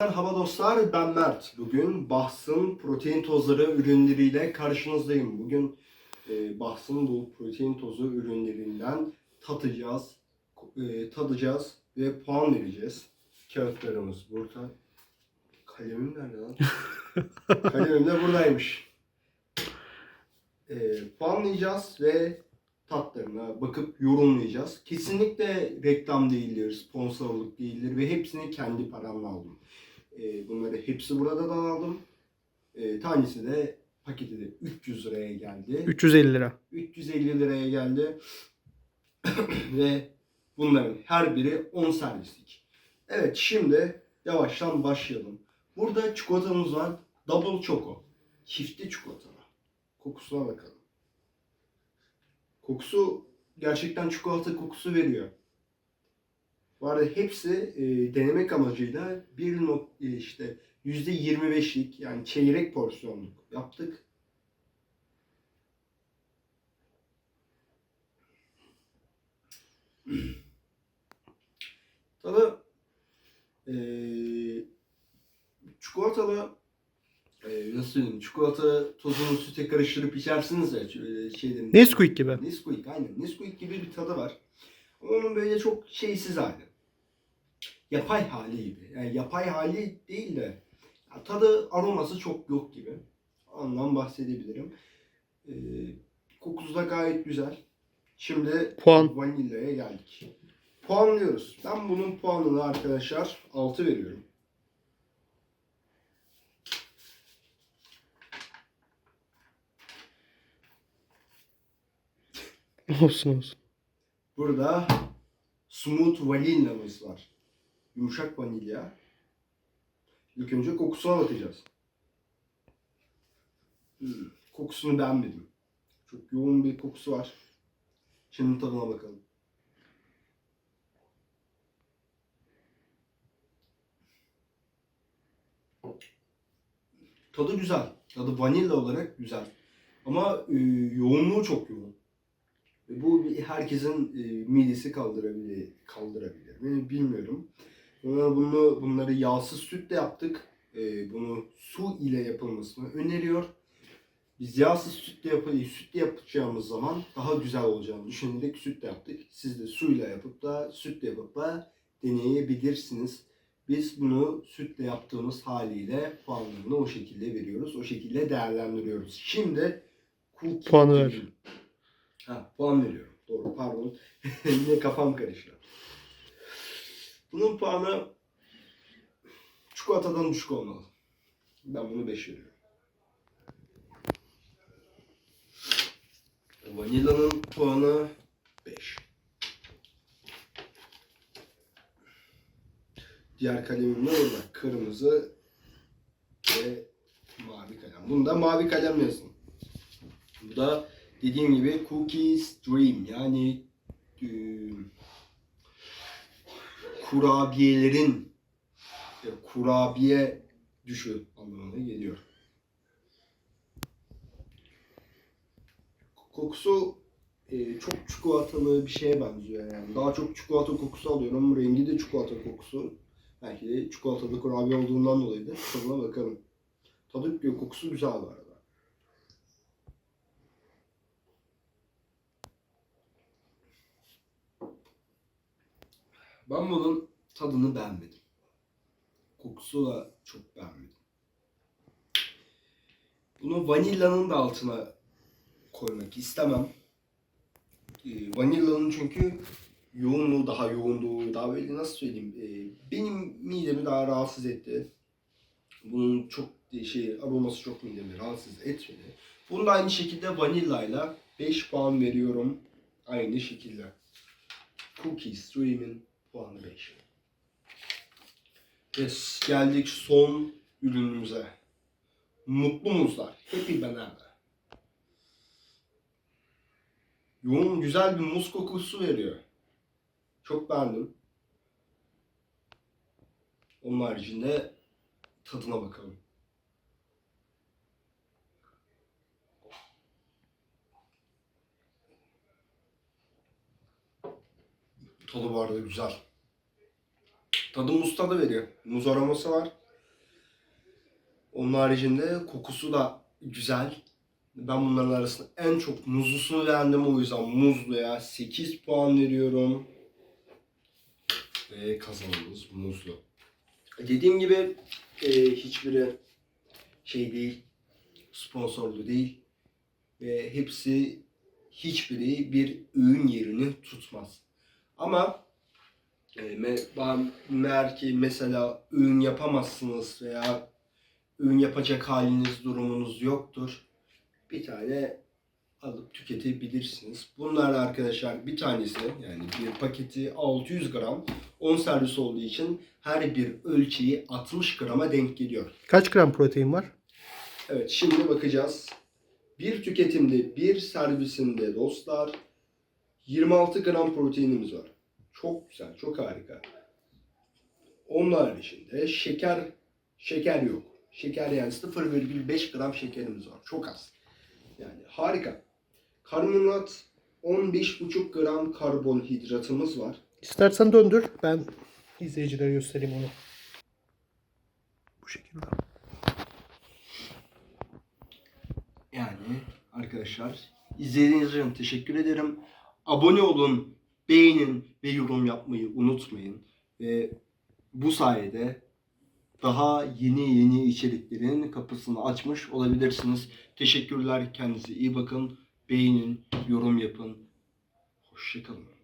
Merhaba dostlar, ben Mert. Bugün Bahs'ın protein tozları ürünleriyle karşınızdayım. Bugün e, Bahs'ın bu protein tozu ürünlerinden tatacağız, e, tadacağız ve puan vereceğiz. Kağıtlarımız burada. Kalemim nerede lan? Kalemim de buradaymış. E, puanlayacağız ve tatlarına bakıp yorumlayacağız. Kesinlikle reklam değildir, sponsorluk değildir ve hepsini kendi paramla aldım. E, bunları hepsi buradan aldım. E, tanesi de paketi de 300 liraya geldi. 350 lira. 350 liraya geldi. ve bunların her biri 10 servislik. Evet şimdi yavaştan başlayalım. Burada çikolatamız var. Double Choco. Çifte çikolatalı. Kokusuna bakalım. Kokusu gerçekten çikolata kokusu veriyor. Bu arada hepsi e, denemek amacıyla bir nok e, işte yüzde 25'lik yani çeyrek porsiyonluk yaptık. Tadı e, çikolatalı e, nasıl söyleyeyim çikolata tozunu süte karıştırıp içersiniz ya şöyle şeylerin. Nesquik gibi. Nesquik aynen. Nesquik gibi bir tadı var. Onun böyle çok şeysiz hali. Yapay hali gibi. Yani yapay hali değil de tadı aroması çok yok gibi. Ondan bahsedebilirim. Ee, kokusu da gayet güzel. Şimdi Puan. vanilyaya geldik. Puanlıyoruz. Ben bunun puanını arkadaşlar 6 veriyorum. Olsun olsun. Burada smooth vanilyamız var. Yumuşak vanilya. İlk önce kokusuna bakacağız. Hmm, kokusunu beğenmedim. Çok yoğun bir kokusu var. Şimdi tadına bakalım. Tadı güzel. Tadı vanilya olarak güzel. Ama e, yoğunluğu çok yoğun. Ve Bu herkesin e, midesi kaldırabilir, kaldırabilir mi bilmiyorum. Ama bunu bunları yağsız sütle yaptık. E, bunu su ile yapılmasını öneriyor. Biz yağsız sütle yap sütle yapacağımız zaman daha güzel olacağını düşünerek sütle yaptık. Siz de suyla yapıp da sütle yapıp da deneyebilirsiniz. Biz bunu sütle yaptığımız haliyle puanlarını o şekilde veriyoruz. O şekilde değerlendiriyoruz. Şimdi cookie Puanı ver. Ha, puan veriyorum. Doğru, pardon. Yine kafam karıştı. Bunun puanı çikolatadan düşük olmalı. Ben bunu 5 veriyorum. Vanillanın puanı 5. Diğer kalemim de orada. Kırmızı ve mavi kalem. Bunda mavi kalem yazın. Bu da dediğim gibi Cookies Dream yani kurabiyelerin kurabiye düşü anlamına geliyor. Kokusu e, çok çikolatalı bir şeye benziyor yani. Daha çok çikolata kokusu alıyorum. Rengi de çikolata kokusu. Belki de çikolatalı kurabiye olduğundan dolayıdır. Tadına bakalım. Tadı kokusu güzel bu arada. Ben tadını beğenmedim. Kokusu da çok beğenmedim. Bunu vanilyanın da altına koymak istemem. Ee, vanilyanın çünkü yoğunluğu daha yoğunluğu daha böyle nasıl söyleyeyim ee, benim midemi daha rahatsız etti. Bunun çok şey aroması çok midemi rahatsız etmedi. Bunu da aynı şekilde vanilyayla 5 puan veriyorum. Aynı şekilde. Cookies Dream'in puanı 5. Yes, geldik son ürünümüze. Mutlu muzlar. Happy Banana. Yoğun güzel bir muz kokusu veriyor. Çok beğendim. Onun haricinde tadına bakalım. Tadı bu arada güzel. Tadı muz tadı veriyor. Muz aroması var. Onun haricinde kokusu da güzel. Ben bunların arasında en çok muzlusunu beğendim o yüzden muzluya 8 puan veriyorum. Ve kazanımız muzlu. Dediğim gibi e, hiçbiri şey değil, sponsorlu değil ve hepsi hiçbiri bir öğün yerini tutmaz. Ama e, meğer ki mesela öğün yapamazsınız veya öğün yapacak haliniz durumunuz yoktur. Bir tane alıp tüketebilirsiniz. Bunlar arkadaşlar bir tanesi yani bir paketi 600 gram 10 servis olduğu için her bir ölçeği 60 grama denk geliyor. Kaç gram protein var? Evet şimdi bakacağız. Bir tüketimde bir servisinde dostlar 26 gram proteinimiz var. Çok güzel, çok harika. Onun haricinde şeker şeker yok. Şeker yani 0,5 gram şekerimiz var. Çok az. Yani harika. Karbonhidrat 15,5 gram karbonhidratımız var. İstersen döndür. Ben izleyicilere göstereyim onu. Bu şekilde. Yani arkadaşlar izlediğiniz için teşekkür ederim. Abone olun, beğenin ve yorum yapmayı unutmayın. Ve bu sayede daha yeni yeni içeriklerin kapısını açmış olabilirsiniz. Teşekkürler. Kendinize iyi bakın. Beğenin, yorum yapın. Hoşçakalın.